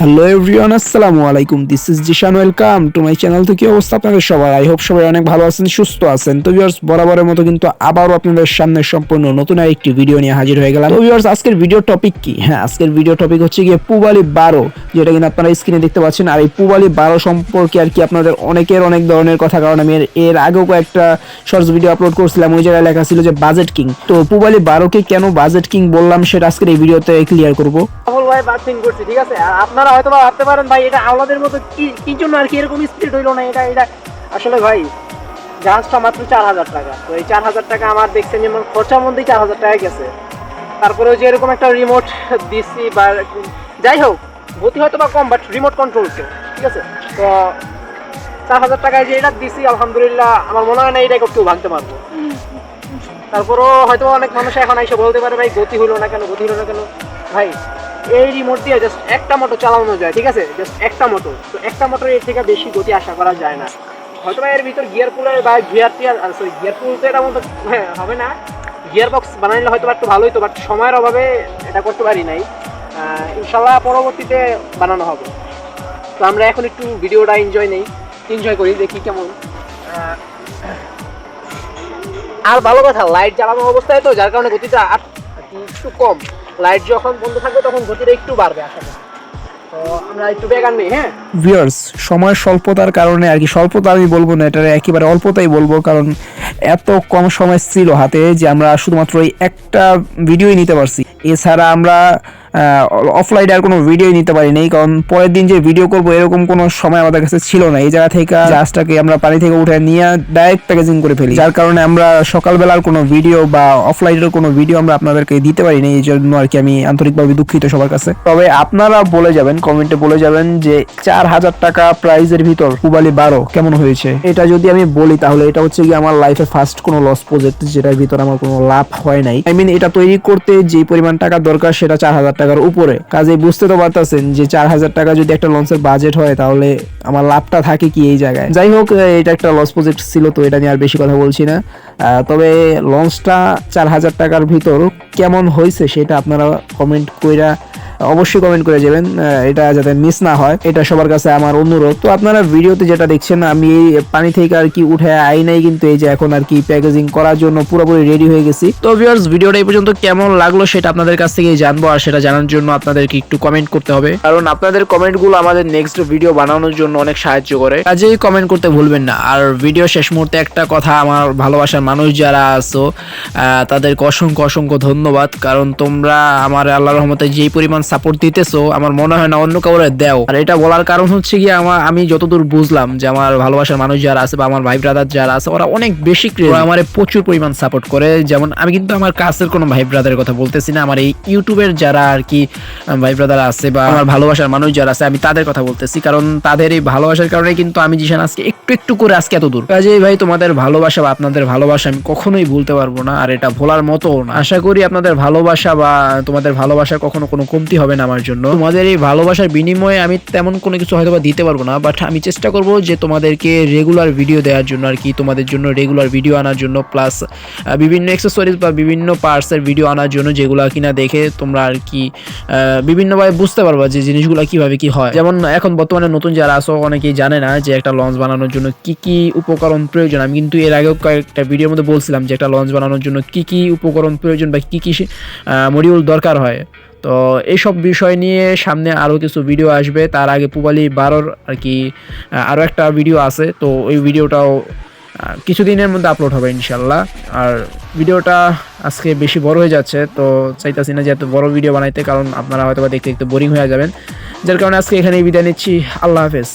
Hello everyone আসসালামু আলাইকুম। This is Zishan welcome to my channel থেকে অবস্থা আপনাদের সবাই আই হোপ সবাই অনেক ভালো আছেন, সুস্থ আছেন। তো ভিউয়ার্স বরাবরের মতো কিন্তু আবারও আপনাদের সামনে সম্পূর্ণ নতুন আরেকটি ভিডিও নিয়ে হাজির হয়ে গেলাম। তো ভিউয়ার্স আজকের ভিডিও টপিক কি? হ্যাঁ আজকের ভিডিও টপিক হচ্ছে গিয়ে পুবালি বারো, যেটা কিন্তু আপনারা স্ক্রিনে দেখতে পাচ্ছেন। আর এই পুবালি বারো সম্পর্কে আর কি আপনাদের অনেকের অনেক ধরনের কথা, কারণ আমি এর- আগেও কয়েকটা শর্টস ভিডিও আপলোড করছিলাম, ওই জায়গায় লেখা ছিল যে বাজেট কিং তো পুবালি বারোকে কেন বাজেট কিং বললাম, সেটা আজকের এই ভিডিওতে ক্লিয়ার করব। ভাই বার্থিং করছি, ঠিক আছে? আর আপনারা হয়তো বা ভাবতে পারেন, ভাই, এটা আওলাদের মতো কি জন্য আর কি এরকম স্পিড হইল না? এটা এটা আসলে ভাই, জাহাজটা মাত্র চার হাজার টাকা। তো এই চার হাজার টাকা আমার দেখছেন যেমন খরচার মধ্যেই চার হাজার টাকা গেছে। তারপরে যে এরকম একটা রিমোট দিচ্ছি বা যাই হোক, গতি হয়তো বা কম বাট রিমোট কন্ট্রোল ঠিক আছে? তো চার হাজার টাকায় যে এটা দিছি, আলহামদুলিল্লাহ, আমার মনে হয় না এটা কেউ ভাঙতে পারব। তারপরও হয়তো অনেক মানুষ এখন এসে বলতে পারে, ভাই, গতি হলো না কেন, গতি হলো না কেন? ভাই এই রিমোট দিয়ে জাস্ট একটা মোটর চালানো যায় ঠিক আছে? জাস্ট একটা মোটর তো একটা মোটর এর থেকে বেশি গতি আশা করা যায় না। হয়তো এর ভিতর গিয়ার পুলের বা gear tear sorry gear pull তো এটা মতো হ্যাঁ, হবে না। গিয়ার বক্স বানাইলে হয়তো একটু ভালোই তো বাট সময়ের অভাবে এটা করতে পারি নাই। ইনশাল্লাহ পরবর্তীতে বানানো হবে। তো আমরা এখন একটু ভিডিওটা এনজয় নেই। এনজয় করি দেখি কেমন। আর ভালো কথা লাইট জ্বালানো অবস্থায় তো যার কারণে গতিটা একটু কম। লাইট যখন বন্ধ থাকবে তখন গতিটা একটু বাড়বে আশা করি। হ্যাঁ? সময় স্বল্পতার কারণে আর কি, স্বল্পতা আমি বলব না এটা একেবারে অল্পতাই বলব, কারণ এত কম সময় ছিল হাতে যে আমরা শুধুমাত্র একটা ভিডিওই নিতে পারছি। এছাড়া আমরা অফলাইনে আর কোনো ভিডিওই নিতে পারি নাই কারণ পরের দিন যে ভিডিও করব এরকম কোনো সময় আমাদের কাছে ছিল না। এই জায়গা থেকে জাহাজটাকে আমরা পানি থেকে উঠে নিয়ে ডাইরেক্ট প্যাকেজিং করে ফেলি। যার কারণে আমরা সকালবেলার কোনো ভিডিও বা অফলাইনের কোনো ভিডিও আমরা আপনাদেরকে দিতে পারি না এই জন্য আর কি আমি আন্তরিকভাবে দুঃখিত সবার কাছে। তবে আপনারা বলে যাবেন কমেন্টে বলে যাবেন যে চার হাজার টাকা প্রাইজের ভিতর পুবালি বারো কেমন হয়েছে? এটা যদি আমি বলি, তাহলে এটা হচ্ছে কি আমার লাইফে ফার্স্ট কোনো লস প্রজেক্ট যেটার ভিতর আমার কোনো লাভ হয় নাই। আই মিন এটা তৈরি করতে যে পরিমাণ টাকা দরকার, সেটা চার হাজার টাকার উপরে। কাজে বুঝতে তো পারতেছেন যে চার হাজার টাকা যদি একটা লঞ্চের বাজেট হয়, তাহলে আমার লাভটা থাকে কি এই জায়গায়? যাই হোক এটা একটা লস প্রজেক্ট ছিল তো, এটা নিয়ে আর বেশি কথা বলছি না। তবে লঞ্চটা চার হাজার টাকার ভিতর কেমন হয়েছে সেটা আপনারা কমেন্ট কইরা অবশ্যই কমেন্ট করে যাবেন এটা যাতে মিস না হয় এটা সবার কাছে আমার অনুরোধ। তো আপনারা ভিডিওতে যেটা দেখছেন আমি এই পানি থেকে আর কি উঠে আই নাই কিন্তু এই যে এখন আর কি প্যাকেজিং করার জন্য পুরোপুরি রেডি হয়ে গেছি। তো ভিডিওটা এই পর্যন্ত কেমন লাগল সেটা আপনাদের কাছ জানব আর সেটা জানার জন্য আপনাদেরকে একটু কমেন্ট করতে হবে। কারণ আপনাদের কমেন্টগুলো আমাদের নেক্সট ভিডিও বানানোর জন্য অনেক সাহায্য করে। কাজেই কমেন্ট করতে ভুলবেন না। আর ভিডিও শেষ মুহূর্তে একটা কথা আমার ভালোবাসার মানুষ যারা আছো আহ, তাদেরকে অসংখ্য অসংখ্য ধন্যবাদ। কারণ তোমরা আমার আল্লাহ রহমতে যেই পরিমাণ সাপোর্ট দিতেছো, আমার মনে হয় না অন্য কাউরে দেও। আর এটা বলার কারণ হচ্ছে কি আমার, আমি যতদূর বুঝলাম যে আমার ভালোবাসার মানুষ যারা আছে বা আমার ভাই ব্রাদার যারা আছে, ওরা অনেক বেশি ক্রেজ আমার প্রচুর পরিমাণ সাপোর্ট করে। যেমন আমি কিন্তু আমার কাছের কোনো ভাই ব্রাদারের কথা বলতেছি না, আমার এই ইউটিউবের যারা আর কি ভাই ব্রাদার আছে বা আমার ভালোবাসার মানুষ যারা আছে, আমি তাদের কথা বলতেছি। কারণ তাদের এই ভালোবাসার কারণে কিন্তু আমি জিশান আজকে একটু একটু করে আজকে এত দূর। কাজেই ভাই, তোমাদের ভালোবাসা বা আপনাদের ভালোবাসা আমি কখনোই ভুলতে পারব না, আর এটা ভোলার মতো না। আশা করি আপনাদের ভালোবাসা বা তোমাদের ভালোবাসা কখনো কোনো কমতি হবে না আমার জন্য। তোমাদের এই ভালোবাসার বিনিময়ে আমি তেমন কোনো কিছু হয়তো বা দিতে পারব না বাট আমি চেষ্টা করব যে তোমাদেরকে রেগুলার ভিডিও দেওয়ার জন্য আর কি, তোমাদের জন্য রেগুলার ভিডিও আনার জন্য প্লাস বিভিন্ন অ্যাক্সেসরিজ বা বিভিন্ন পার্টসের ভিডিও আনার জন্য যেগুলো কিনা দেখে তোমরা আর কি বিভিন্নভাবে বুঝতে পারবা যে জিনিসগুলো কীভাবে কি হয়। যেমন এখন বর্তমানে নতুন যারা আসো অনেকেই জানে না যে একটা লঞ্চ বানানোর জন্য কি কি উপকরণ প্রয়োজন। আমি কিন্তু এর আগেও কয়েকটা ভিডিওর মধ্যে বলছিলাম যে একটা লঞ্চ বানানোর জন্য কি কি উপকরণ প্রয়োজন বা কি কি মডিউল দরকার হয়। তো এইসব বিষয় নিয়ে সামনে আরও কিছু ভিডিও আসবে। তার আগে পুবালি বারোর আর কি আরও একটা ভিডিও আছে। তো ওই ভিডিওটাও কিছুদিনের মধ্যে আপলোড হবে ইনশাল্লাহ আর ভিডিওটা আজকে বেশি বড় হয়ে যাচ্ছে, তো চাইতাছি না যে এত বড় ভিডিও বানাইতে, কারণ আপনারা হয়তো দেখতে দেখতে বোরিং হয়ে যাবেন। যার কারণে আজকে এখানেই বিদায় নিচ্ছি। আল্লাহ হাফেজ।